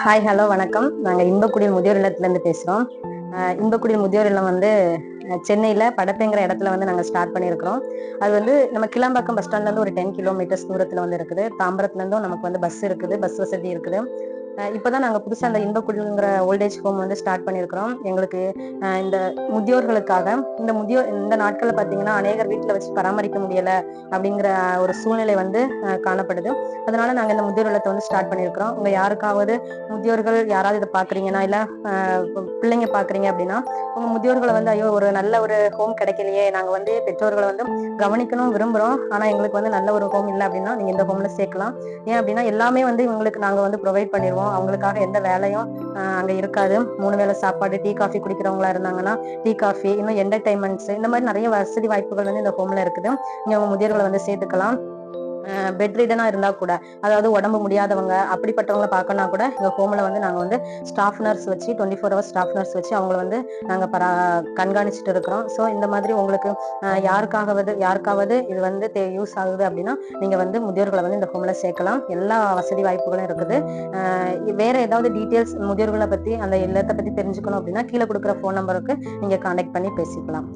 Hi hello வணக்கம். நாங்கள் இன்பக்குடியில் முதியோர் இல்லத்துலேருந்து பேசுகிறோம் இன்பக்குடியில் முதியோர் இல்லம் வந்து சென்னையில் படப்பைங்கிற இடத்துல வந்து நாங்கள் ஸ்டார்ட் பண்ணியிருக்கிறோம். அது வந்து நம்ம கிளாம்பாக்கம் பஸ் ஸ்டாண்ட்லேருந்து ஒரு டென் கிலோமீட்டர்ஸ் தூரத்தில் வந்து இருக்குது. தாம்பரத்துலேருந்தும் நமக்கு வந்து பஸ் இருக்குது. பஸ் வசதி இருக்குது. இப்போ தான் நாங்கள் புதுசாக அந்த இன்பக்குழுங்கிற ஓல்டேஜ் ஹோம் வந்து ஸ்டார்ட் பண்ணியிருக்கிறோம் எங்களுக்கு இந்த முதியோர்களுக்காக இந்த முதியோர் இந்த நாட்களில் பார்த்தீங்கன்னா அநேகர் வீட்டில் வச்சு பராமரிக்க முடியலை அப்படிங்கிற ஒரு சூழ்நிலை வந்து காணப்படுது. அதனால நாங்கள் இந்த முதியோர் இல்லத்தை வந்து ஸ்டார்ட் பண்ணியிருக்கிறோம் உங்கள் யாருக்காவது முதியோர்கள் யாராவது இதை பார்க்குறீங்கன்னா இல்லை பிள்ளைங்க பார்க்குறீங்க அப்படின்னா உங்க முதியோர்களை வந்து ஐயோ ஒரு நல்ல ஒரு ஹோம் கிடைக்கலையே நாங்கள் வந்து பெற்றோர்களை வந்து கவனிக்கணும் விரும்புகிறோம் ஆனால் எங்களுக்கு வந்து நல்ல ஒரு ஹோம் இல்லை அப்படின்னா நீங்கள் இந்த ஹோமில் சேர்க்கலாம். ஏன் அப்படின்னா எல்லாமே வந்து இவங்களுக்கு நாங்கள் வந்து ப்ரொவைட் பண்ணிடுவோம் அவங்களுக்காக எந்த வேலையும் ஆஹ், அங்கே இருக்காது. மூணு வேளை சாப்பாடு டீ காஃபி குடிக்கிறவங்களா இருந்தாங்கன்னா டீ காஃபி இன்னும் என்டர்டைன்மெண்ட்ஸ் இந்த மாதிரி நிறைய வசதி வாய்ப்புகள் வந்து இந்த ஹோம்ல இருக்குது. நீங்கள் உங்கள் முதியோர்களை வந்து சேர்த்துக்கலாம். பெட் ரீடனாக இருந்தால் கூட அதாவது உடம்பு முடியாதவங்க அப்படிப்பட்டவங்கள பார்க்கணும்னா கூட எங்கள் ஹோமில் வந்து நாங்கள் வந்து ஸ்டாஃப் நர்ஸ் வச்சு twenty four hours staff nurse வச்சு அவங்கள வந்து நாங்கள் பரா கண்காணிச்சுட்டு இருக்கிறோம். ஸோ இந்த மாதிரி உங்களுக்கு யாருக்காகவது யாருக்காவது இது வந்து தே யூஸ் ஆகுது அப்படின்னா நீங்கள் வந்து முதியோர்களை வந்து இந்த ஹோமில் சேர்க்கலாம். எல்லா வசதி வாய்ப்புகளும் இருக்குது. வேறு வேற ஏதாவது டீட்டெயில்ஸ் முதியோர்களை பற்றி அந்த இல்லத்தை பற்றி தெரிஞ்சுக்கணும் அப்படின்னா கீழே கொடுக்குற ஃபோன் நம்பருக்கு நீங்கள் காண்டாக்ட் பண்ணி பேசிக்கலாம்.